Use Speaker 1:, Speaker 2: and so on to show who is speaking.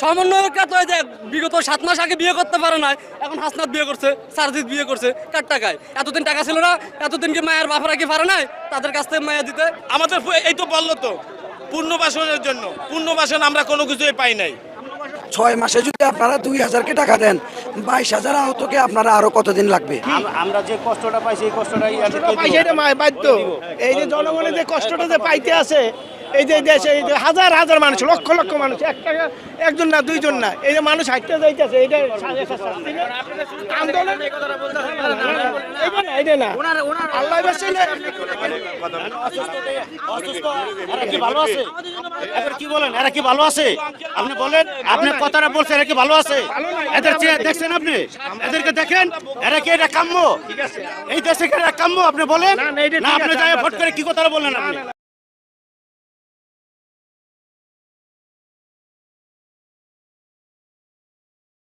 Speaker 1: সমন্বয়করা তো যে বিগত সাত মাস আগে বিয়ে করতে পারে না এখন হাসনাত বিয়ে করছে সারজিৎ বিয়ে করছে কার টাকায়? এতদিন টাকা ছিল না এতদিন কি মায়ের বাপারা কি পারে নাই? তাদের কাছ থেকে মায়া দিতে?
Speaker 2: আমাদের এই তো বলল তো পূর্ণবাসনের জন্য পূর্ণবাসন আমরা কোনো কিছুই পাই নাই।
Speaker 3: ছয় মাসে যদি আপনারা দুই হাজারকে টাকা দেন বাইশ হাজার আহতকে আপনারা আরও কতদিন লাগবে?
Speaker 4: আমরা যে কষ্টটা পাই সেই কষ্টটাই এদেরকে
Speaker 5: পাই
Speaker 4: দিব।
Speaker 5: সেটা মা- বাধ্য। এই যে জনগণের যে কষ্টটা যে পাইতে আছে এই যে দেশে এই যে হাজার হাজার মানুষ লক্ষ লক্ষ মানুষ এক টাকা একজন না দুইজন না এই যে মানুষ হাঁটতে যাইতেছে এটা আন্দোলন এইটা না, আল্লাহ বাঁচাইলে
Speaker 4: অসুস্থ এরা কি ভালো আছে? এদের কি বলেন? এরা কি ভালো আছে? আপনি বলেন আপনি কথাটা বলছেন এরা কি ভালো আছে? এদের চেয়ে দেখছেন আপনি? এদেরকে দেখেন এরা কি এটা কাম্য? এই দেশে কি এরা কাম্য? আপনি বলেন।
Speaker 5: না,
Speaker 4: আপনি যাই ভোট করে কি কথাটা বললেন আপনি?